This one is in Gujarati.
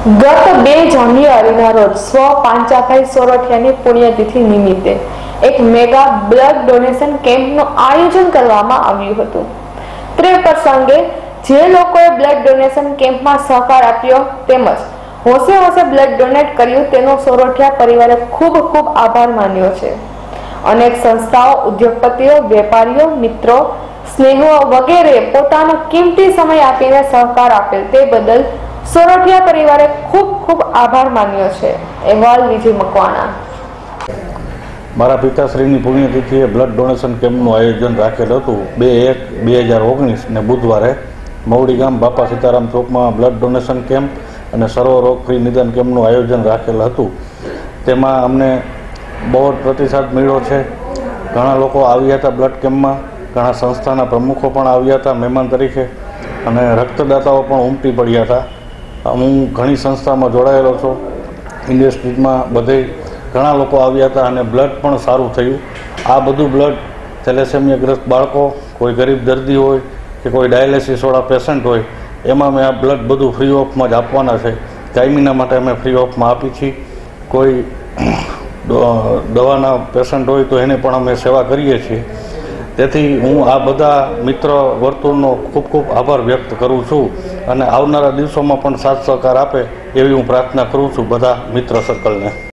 ગત બે જાન્યુઆરીના રોજ સ્વ પાંચાભાઈ સોરઠિયાની પુણ્યતિથિ નિમિત્તે એક મેગા બ્લડ ડોનેશન કેમ્પનું આયોજન કરવામાં આવ્યું હતું. તે પ્રસંગે જે લોકોએ બ્લડ ડોનેશન કેમ્પમાં સહકાર આપ્યો તેમજ હોશે હોશે બ્લડ ડોનેટ કર્યું તેનો સોરઠિયા પરિવારે ખૂબ ખૂબ આભાર માન્યો છે. અનેક સંસ્થાઓ, ઉદ્યોગપતિઓ, વેપારીઓ, મિત્રો, સ્નેહો વગેરે પોતાનો કિંમતી સમય આપીને સહકાર આપેલ તે બદલ સોરઠિયા પરિવારે ખૂબ ખૂબ આભાર માન્યો છે. અહેવાલ વિજય મકવાણા. મારા પિતાશ્રીની પુણ્યતિથિએ બ્લડ ડોનેશન કેમ્પનું આયોજન રાખેલ હતું. બે એક બે હજાર ઓગણીસ ને બુધવારે મવડી ગામ બાપા સીતારામ ચોકમાં બ્લડ ડોનેશન કેમ્પ અને સર્વ રોગ ફ્રી નિદાન કેમ્પનું આયોજન રાખેલ હતું. તેમાં અમને બહુ જ પ્રતિસાદ મળ્યો છે. ઘણા લોકો આવ્યા હતા બ્લડ કેમ્પમાં, ઘણા સંસ્થાના પ્રમુખો પણ આવ્યા હતા, મહેમાન તરીકે, અને રક્તદાતાઓ પણ ઉમટી પડ્યા હતા. હું ઘણી સંસ્થામાં જોડાયેલો છું. ઇન્ડસ્ટ્રીઝમાં બધે ઘણા લોકો આવ્યા હતા અને બ્લડ પણ સારું થયું. આ બધું બ્લડ થેલેસેમિયાગ્રસ્ત બાળકો, કોઈ ગરીબ દર્દી હોય કે કોઈ ડાયાલિસિસવાળા પેશન્ટ હોય, એમાં મેં આ બ્લડ બધું ફ્રી ઓફમાં જ આપવાના છે. કાયમીના માટે અમે ફ્રી ઓફમાં આપી છીએ. કોઈ દવાના પેશન્ટ હોય તો એને પણ અમે સેવા કરીએ છીએ. તેથી હું આ બધા મિત્ર વર્તુળનો ખૂબ ખૂબ આભાર વ્યક્ત કરું છું અને આવનારા દિવસોમાં પણ સાથ સહકાર આપે એવી હું પ્રાર્થના કરું છું બધા મિત્ર સર્કલને